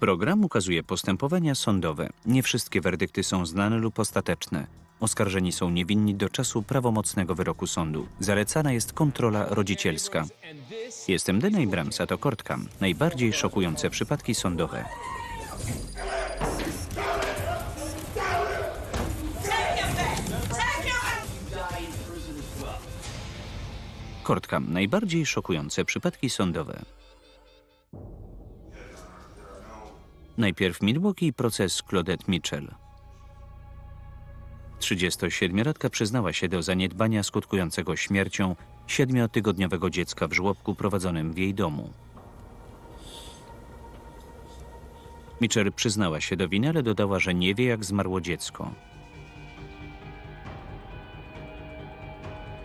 Program ukazuje postępowania sądowe. Nie wszystkie werdykty są znane lub ostateczne. Oskarżeni są niewinni do czasu prawomocnego wyroku sądu. Zalecana jest kontrola rodzicielska. Jestem Dana Abrams, a to Kortka. Najbardziej szokujące przypadki sądowe. Kortka. Najbardziej szokujące przypadki sądowe. Najpierw Milwaukee i proces Claudette Mitchell. 37-latka przyznała się do zaniedbania skutkującego śmiercią siedmiotygodniowego dziecka w żłobku prowadzonym w jej domu. Mitchell przyznała się do winy, ale dodała, że nie wie, jak zmarło dziecko.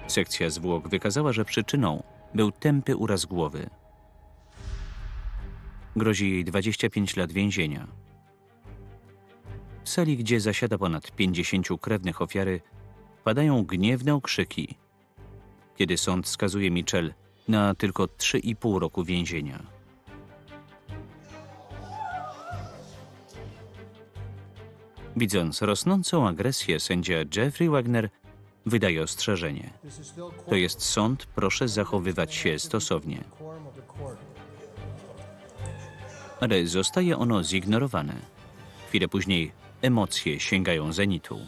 Sekcja zwłok wykazała, że przyczyną był tępy uraz głowy. Grozi jej 25 lat więzienia. W sali, gdzie zasiada ponad 50 krewnych ofiary, padają gniewne okrzyki, kiedy sąd skazuje Mitchell na tylko 3,5 roku więzienia. Widząc rosnącą agresję, sędzia Jeffrey Wagner wydaje ostrzeżenie. To jest sąd, proszę zachowywać się stosownie. Ale zostaje ono zignorowane. Chwilę później emocje sięgają zenitu.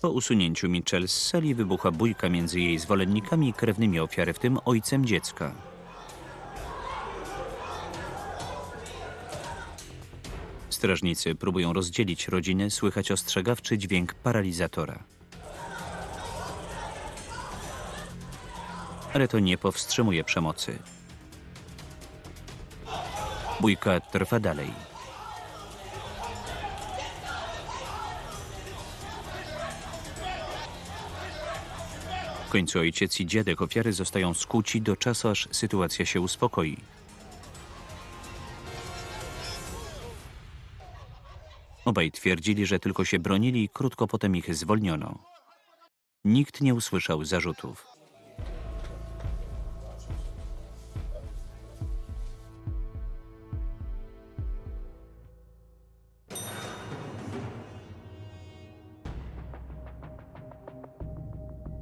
Po usunięciu Mitchell z sali wybuchła bójka między jej zwolennikami i krewnymi ofiary, w tym ojcem dziecka. Strażnicy próbują rozdzielić rodziny, słychać ostrzegawczy dźwięk paralizatora. Ale to nie powstrzymuje przemocy. Bójka trwa dalej. W końcu ojciec i dziadek ofiary zostają skuci do czasu, aż sytuacja się uspokoi. Obaj twierdzili, że tylko się bronili i krótko potem ich zwolniono. Nikt nie usłyszał zarzutów.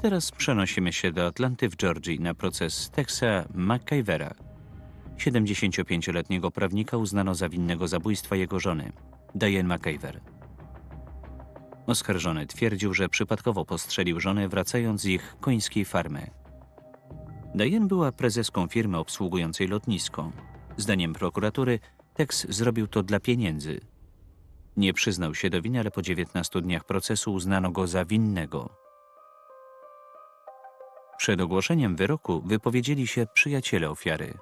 Teraz przenosimy się do Atlanty w Georgii na proces Texa McIvera. 75-letniego prawnika uznano za winnego zabójstwa jego żony, Diane McIver. Oskarżony twierdził, że przypadkowo postrzelił żonę wracając z ich końskiej farmy. Diane była prezeską firmy obsługującej lotnisko. Zdaniem prokuratury Tex zrobił to dla pieniędzy. Nie przyznał się do winy, ale po 19 dniach procesu uznano go za winnego. Przed ogłoszeniem wyroku wypowiedzieli się przyjaciele ofiary.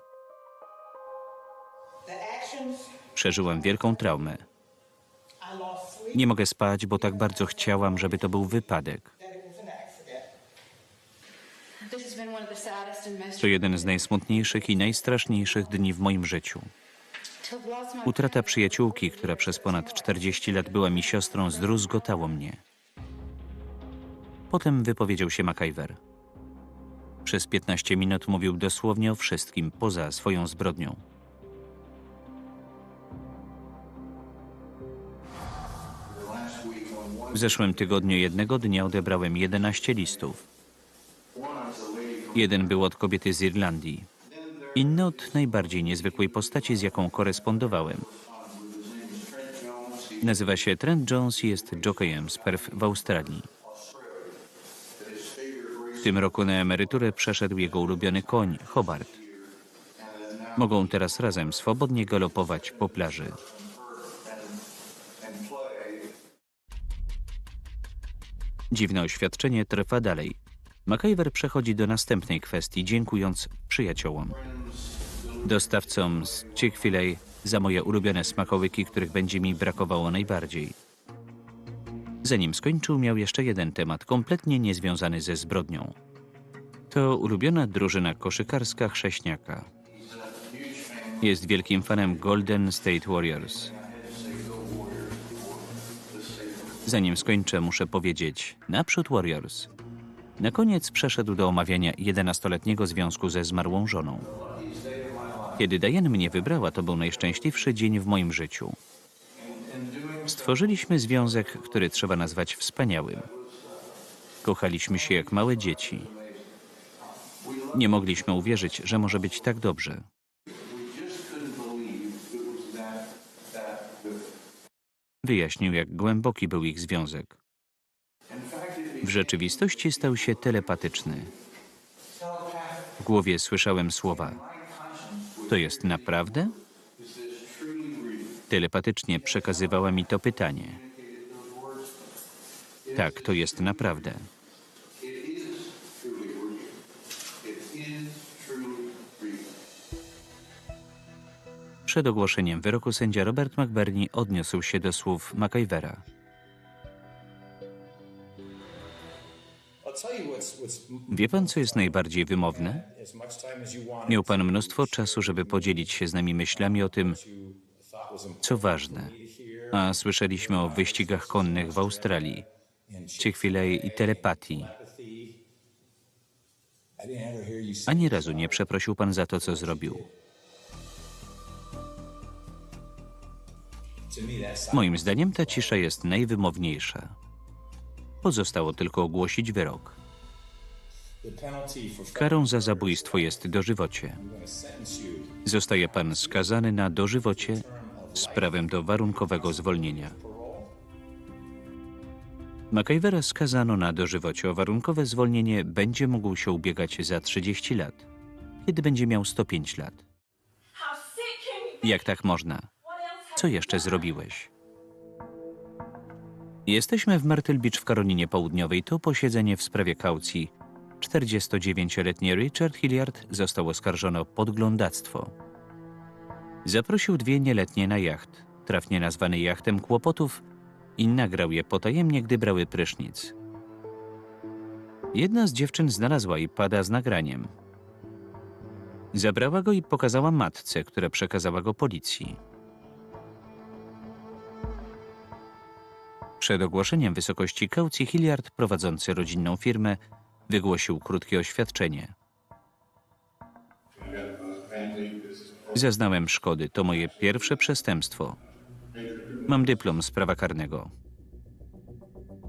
Przeżyłem wielką traumę. Nie mogę spać, bo tak bardzo chciałam, żeby to był wypadek. To jeden z najsmutniejszych i najstraszniejszych dni w moim życiu. Utrata przyjaciółki, która przez ponad 40 lat była mi siostrą, zdruzgotało mnie. Potem wypowiedział się MacIver. Przez 15 minut mówił dosłownie o wszystkim poza swoją zbrodnią. W zeszłym tygodniu jednego dnia odebrałem 11 listów. Jeden był od kobiety z Irlandii, inny od najbardziej niezwykłej postaci, z jaką korespondowałem. Nazywa się Trent Jones i jest jockeyem z Perth w Australii. W tym roku na emeryturę przeszedł jego ulubiony koń, Hobart. Mogą teraz razem swobodnie galopować po plaży. Dziwne oświadczenie trwa dalej. MacIver przechodzi do następnej kwestii, dziękując przyjaciołom. Dostawcom z Chick-fil-A za moje ulubione smakołyki, których będzie mi brakowało najbardziej. Zanim skończył, miał jeszcze jeden temat, kompletnie niezwiązany ze zbrodnią. To ulubiona drużyna koszykarska chrześniaka. Jest wielkim fanem Golden State Warriors. Zanim skończę, muszę powiedzieć naprzód Warriors. Na koniec przeszedł do omawiania 11-letniego związku ze zmarłą żoną. Kiedy Diane mnie wybrała, to był najszczęśliwszy dzień w moim życiu. Stworzyliśmy związek, który trzeba nazwać wspaniałym. Kochaliśmy się jak małe dzieci. Nie mogliśmy uwierzyć, że może być tak dobrze. Wyjaśnił, jak głęboki był ich związek. W rzeczywistości stał się telepatyczny. W głowie słyszałem słowa: To jest naprawdę? Telepatycznie przekazywała mi to pytanie. Tak, to jest naprawdę. Przed ogłoszeniem wyroku sędzia Robert McBurney odniósł się do słów McIvera. Wie pan, co jest najbardziej wymowne? Miał pan mnóstwo czasu, żeby podzielić się z nami myślami o tym, co ważne. A słyszeliśmy o wyścigach konnych w Australii, Chick-fil-A i telepatii. Ani razu nie przeprosił pan za to, co zrobił. Moim zdaniem ta cisza jest najwymowniejsza. Pozostało tylko ogłosić wyrok. Karą za zabójstwo jest dożywocie. Zostaje pan skazany na dożywocie z prawem do warunkowego zwolnienia. McIvera skazano na dożywocie. O warunkowe zwolnienie będzie mógł się ubiegać za 30 lat, kiedy będzie miał 105 lat. Jak tak można? Co jeszcze zrobiłeś? Jesteśmy w Myrtle Beach w Karolinie Południowej. To posiedzenie w sprawie kaucji. 49-letni Richard Hilliard został oskarżony o podglądactwo. Zaprosił dwie nieletnie na jacht, trafnie nazwany jachtem kłopotów, i nagrał je potajemnie, gdy brały prysznic. Jedna z dziewczyn znalazła iPada z nagraniem. Zabrała go i pokazała matce, która przekazała go policji. Przed ogłoszeniem wysokości kaucji Hilliard, prowadzący rodzinną firmę, wygłosił krótkie oświadczenie. Zaznałem szkody. To moje pierwsze przestępstwo. Mam dyplom z prawa karnego.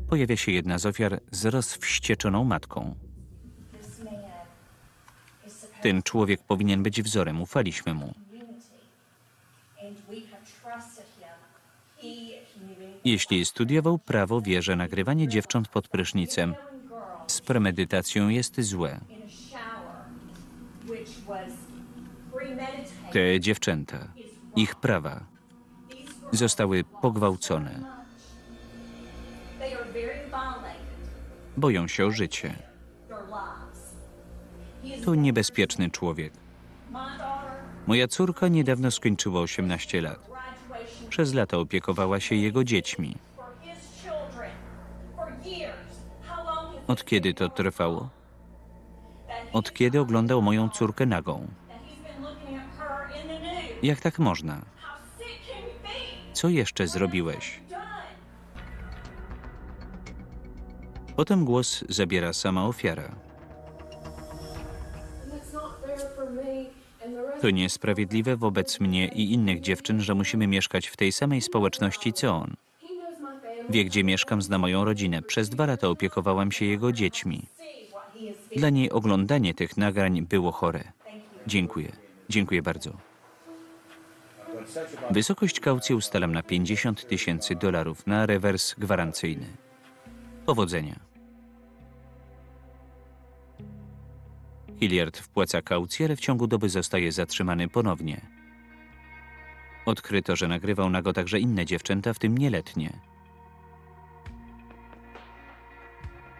Pojawia się jedna z ofiar z rozwścieczoną matką. Ten człowiek powinien być wzorem. Ufaliśmy mu. Jeśli studiował prawo, wie, że nagrywanie dziewcząt pod prysznicem z premedytacją jest złe. Te dziewczęta, ich prawa zostały pogwałcone. Boją się o życie. To niebezpieczny człowiek. Moja córka niedawno skończyła 18 lat. Przez lata opiekowała się jego dziećmi. Od kiedy to trwało? Od kiedy oglądał moją córkę nagą? Jak tak można? Co jeszcze zrobiłeś? Potem głos zabiera sama ofiara. To niesprawiedliwe wobec mnie i innych dziewczyn, że musimy mieszkać w tej samej społeczności co on. Wie, gdzie mieszkam, zna moją rodzinę. Przez dwa lata opiekowałam się jego dziećmi. Dla niej oglądanie tych nagrań było chore. Dziękuję. Dziękuję bardzo. Wysokość kaucji ustalam na 50 tysięcy dolarów na rewers gwarancyjny. Powodzenia. Hilliard wpłaca kaucję, ale w ciągu doby zostaje zatrzymany ponownie. Odkryto, że nagrywał nago także inne dziewczęta, w tym nieletnie.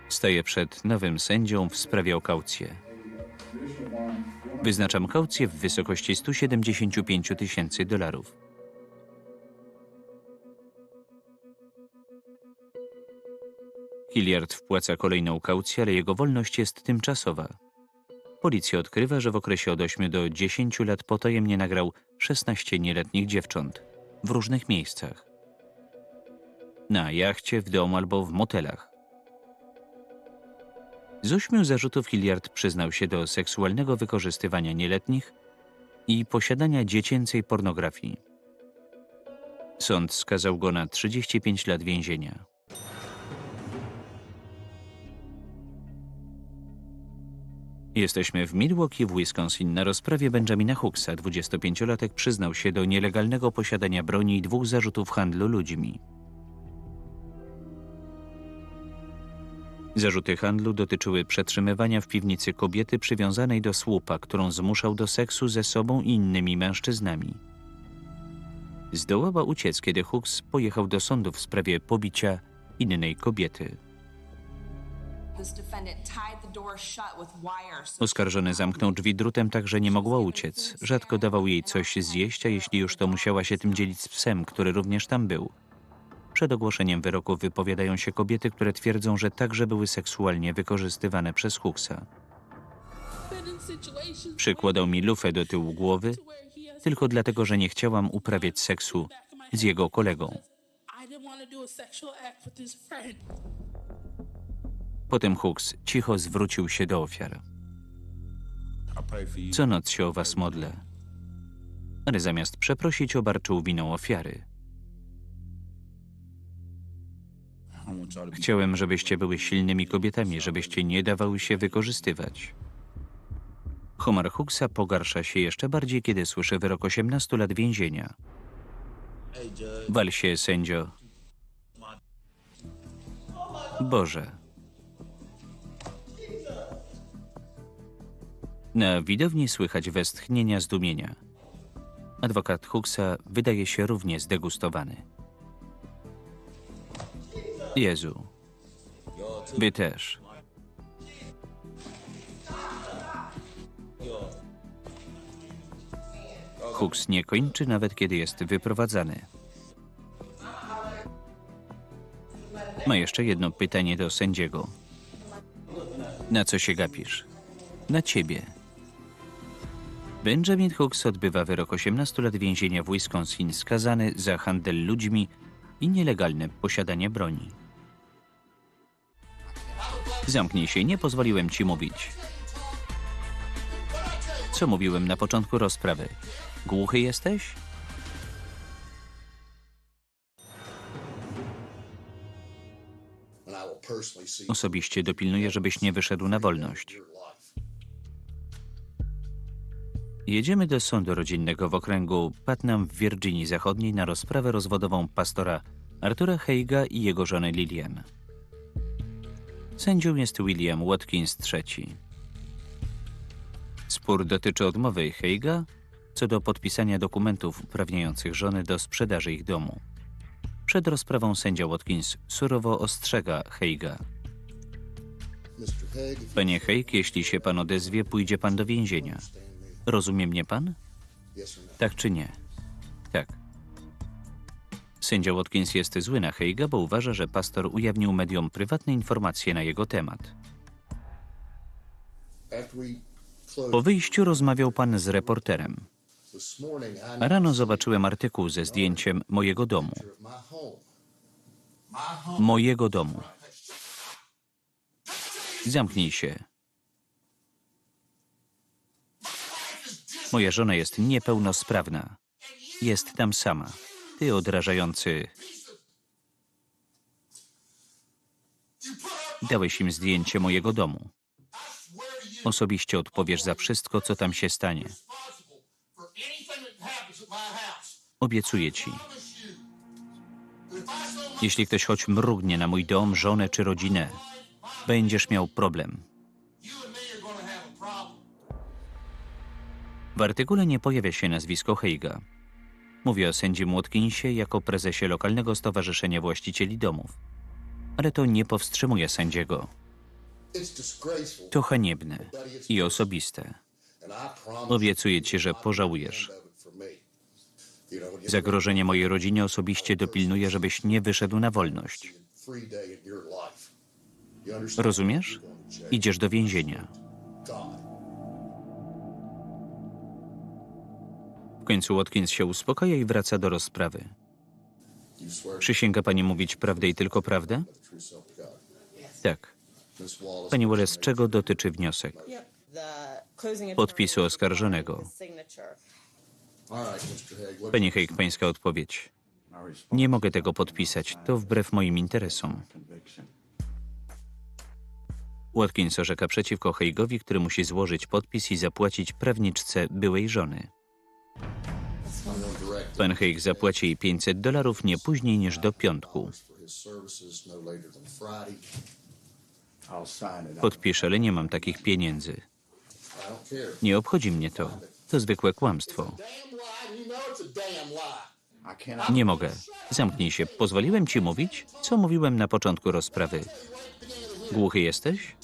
Staję przed nowym sędzią w sprawie o kaucję. Wyznaczam kaucję w wysokości 175 tysięcy dolarów. Hilliard wpłaca kolejną kaucję, ale jego wolność jest tymczasowa. Policja odkrywa, że w okresie od 8 do 10 lat potajemnie nagrał 16 nieletnich dziewcząt w różnych miejscach. Na jachcie, w domu albo w motelach. Z ośmiu zarzutów Hilliard przyznał się do seksualnego wykorzystywania nieletnich i posiadania dziecięcej pornografii. Sąd skazał go na 35 lat więzienia. Jesteśmy w Milwaukee w Wisconsin na rozprawie Benjamina Hooksa. 25-latek przyznał się do nielegalnego posiadania broni i dwóch zarzutów handlu ludźmi. Zarzuty handlu dotyczyły przetrzymywania w piwnicy kobiety przywiązanej do słupa, którą zmuszał do seksu ze sobą i innymi mężczyznami. Zdołała uciec, kiedy Hooks pojechał do sądu w sprawie pobicia innej kobiety. Defendant tied Oskarżony zamknął drzwi drutem tak, że nie mogła uciec. Rzadko dawał jej coś zjeść, a jeśli już to musiała się tym dzielić z psem, który również tam był. Przed ogłoszeniem wyroku wypowiadają się kobiety, które twierdzą, że także były seksualnie wykorzystywane przez Hooksa. Przykładał mi lufę do tyłu głowy tylko dlatego, że nie chciałam uprawiać seksu z jego kolegą. Potem Hooks cicho zwrócił się do ofiar. Co noc się o was modlę. Ale zamiast przeprosić, obarczył winą ofiary. Chciałem, żebyście były silnymi kobietami, żebyście nie dawały się wykorzystywać. Homar Hooksa pogarsza się jeszcze bardziej, kiedy słyszy wyrok 18 lat więzienia. Wal się, sędzio. Boże. Na widowni słychać westchnienia zdumienia. Adwokat Hooksa wydaje się równie zdegustowany. Jezu. Wy też. Hooks nie kończy nawet kiedy jest wyprowadzany. Ma jeszcze jedno pytanie do sędziego. Na co się gapisz? Na ciebie. Benjamin Hooks odbywa wyrok 18 lat więzienia w Wisconsin, skazany za handel ludźmi i nielegalne posiadanie broni. Zamknij się, nie pozwoliłem ci mówić. Co mówiłem na początku rozprawy? Głuchy jesteś? Osobiście dopilnuję, żebyś nie wyszedł na wolność. Jedziemy do sądu rodzinnego w okręgu Putnam w Virginii Zachodniej na rozprawę rozwodową pastora Artura Heiga i jego żony Lilian. Sędzią jest William Watkins III. Spór dotyczy odmowy Heiga co do podpisania dokumentów uprawniających żony do sprzedaży ich domu. Przed rozprawą sędzia Watkins surowo ostrzega Heiga. Panie Heig, jeśli się pan odezwie, pójdzie pan do więzienia. Rozumie mnie pan? Tak czy nie? Tak. Sędzia Watkins jest zły na Heiga, bo uważa, że pastor ujawnił mediom prywatne informacje na jego temat. Po wyjściu rozmawiał pan z reporterem. Rano zobaczyłem artykuł ze zdjęciem mojego domu. Mojego domu. Zamknij się. Moja żona jest niepełnosprawna. Jest tam sama. Ty odrażający. Dałeś im zdjęcie mojego domu. Osobiście odpowiesz za wszystko, co tam się stanie. Obiecuję ci. Jeśli ktoś choć mrugnie na mój dom, żonę czy rodzinę, będziesz miał problem. W artykule nie pojawia się nazwisko Heiga. Mówię o sędzim Watkinsie jako prezesie lokalnego stowarzyszenia właścicieli domów. Ale to nie powstrzymuje sędziego. To haniebne i osobiste. Obiecuję ci, że pożałujesz. Zagrożenie mojej rodzinie osobiście dopilnuje, żebyś nie wyszedł na wolność. Rozumiesz? Idziesz do więzienia. Końcu Watkins się uspokaja i wraca do rozprawy. Przysięga pani mówić prawdę i tylko prawdę? Tak. Pani Wallace, czego dotyczy wniosek? Podpisu oskarżonego. Pani Haig, pańska odpowiedź. Nie mogę tego podpisać. To wbrew moim interesom. Watkins orzeka przeciwko Haigowi, który musi złożyć podpis i zapłacić prawniczce byłej żony. Pan Haig zapłaci jej 500 dolarów nie później niż do piątku. Podpiszę, ale nie mam takich pieniędzy. Nie obchodzi mnie to. To zwykłe kłamstwo. Nie mogę. Zamknij się. Pozwoliłem ci mówić? Co mówiłem na początku rozprawy? Głuchy jesteś?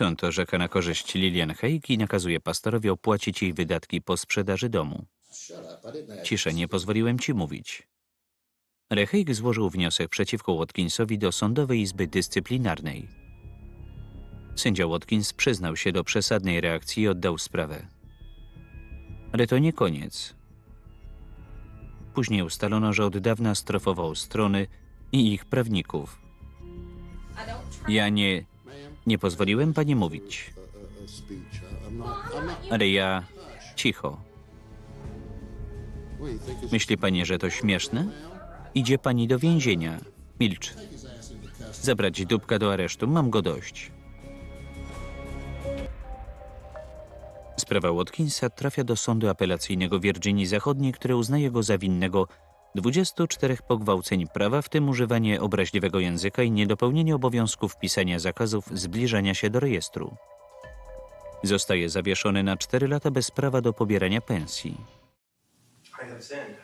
Sąd orzeka na korzyść Lilian Haig i nakazuje pastorowi opłacić jej wydatki po sprzedaży domu. Ciszę, nie pozwoliłem ci mówić. Reheik złożył wniosek przeciwko Watkinsowi do Sądowej Izby Dyscyplinarnej. Sędzia Watkins przyznał się do przesadnej reakcji i oddał sprawę. Ale to nie koniec. Później ustalono, że od dawna strofował strony i ich prawników. Ja nie. Nie pozwoliłem pani mówić, ale ja. cicho. Myśli pani, że to śmieszne? Idzie pani do więzienia. Milcz. Zabrać dupka do aresztu, mam go dość. Sprawa Watkinsa trafia do sądu apelacyjnego Virginii Zachodniej, który uznaje go za winnego 24 pogwałceń prawa, w tym używanie obraźliwego języka i niedopełnienie obowiązków pisania zakazów zbliżania się do rejestru. Zostaje zawieszony na 4 lata bez prawa do pobierania pensji.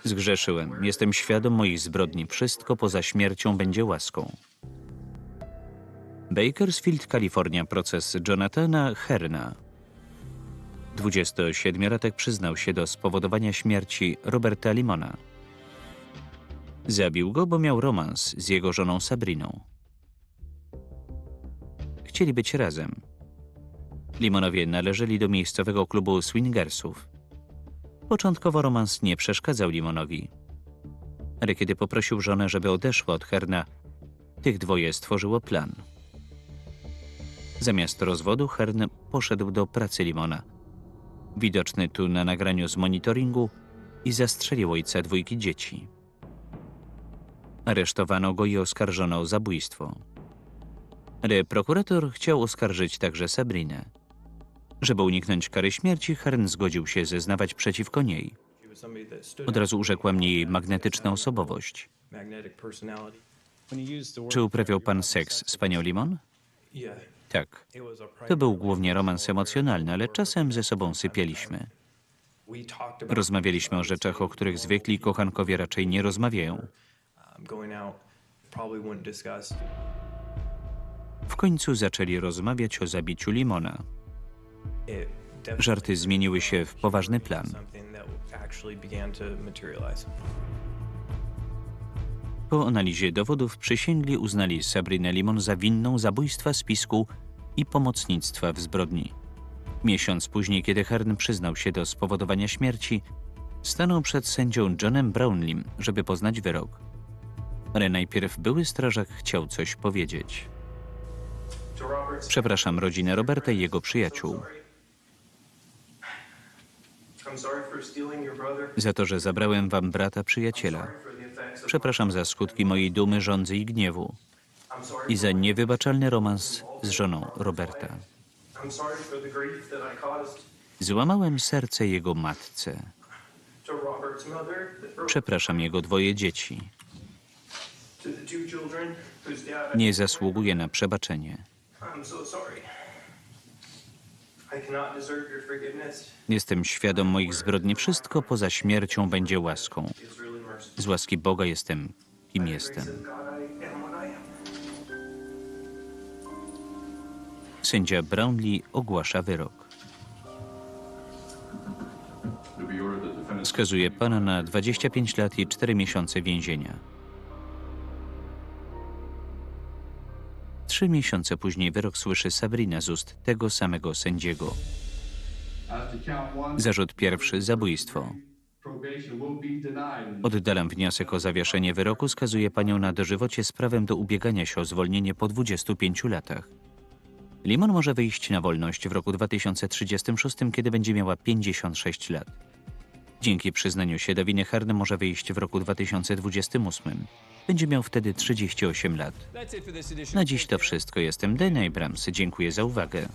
Zgrzeszyłem. Jestem świadom moich zbrodni. Wszystko poza śmiercią będzie łaską. Bakersfield, Kalifornia. Proces Jonathana Herna. 27-latek przyznał się do spowodowania śmierci Roberta Limona. Zabił go, bo miał romans z jego żoną Sabriną. Chcieli być razem. Limonowie należeli do miejscowego klubu swingersów. Początkowo romans nie przeszkadzał Limonowi. Ale kiedy poprosił żonę, żeby odeszła od Herna, tych dwoje stworzyło plan. Zamiast rozwodu Hern poszedł do pracy Limona. Widoczny tu na nagraniu z monitoringu i zastrzelił ojca dwójki dzieci. Aresztowano go i oskarżono o zabójstwo. Ale prokurator chciał oskarżyć także Sabrinę. Żeby uniknąć kary śmierci, Hern zgodził się zeznawać przeciwko niej. Od razu urzekła mnie jej magnetyczna osobowość. Czy uprawiał pan seks z panią Limon? Tak. To był głównie romans emocjonalny, ale czasem ze sobą sypialiśmy. Rozmawialiśmy o rzeczach, o których zwykli kochankowie raczej nie rozmawiają. W końcu zaczęli rozmawiać o zabiciu Limona. Żarty zmieniły się w poważny plan. Po analizie dowodów przysięgli uznali Sabrinę Limon za winną zabójstwa spisku i pomocnictwa w zbrodni. Miesiąc później, kiedy Hearn przyznał się do spowodowania śmierci, stanął przed sędzią Johnem Brownlim, żeby poznać wyrok. Ale najpierw były strażak chciał coś powiedzieć. Przepraszam rodzinę Roberta i jego przyjaciół za to, że zabrałem wam brata przyjaciela. Przepraszam za skutki mojej dumy, żądzy i gniewu i za niewybaczalny romans z żoną Roberta. Złamałem serce jego matce. Przepraszam jego dwoje dzieci. Nie zasługuje na przebaczenie. Jestem świadom moich zbrodni. Wszystko poza śmiercią będzie łaską. Z łaski Boga jestem, kim jestem. Sędzia Brownlee ogłasza wyrok. Skazuje pana na 25 lat i 4 miesiące więzienia. Trzy miesiące później wyrok słyszy Sabrina z ust tego samego sędziego. Zarzut pierwszy zabójstwo. Oddalam wniosek o zawieszenie wyroku, skazuje panią na dożywocie z prawem do ubiegania się o zwolnienie po 25 latach. Limon może wyjść na wolność w roku 2036, kiedy będzie miała 56 lat. Dzięki przyznaniu się do winy może wyjść w roku 2028. Będzie miał wtedy 38 lat. Na dziś to wszystko. Jestem Dan Abrams. Dziękuję za uwagę.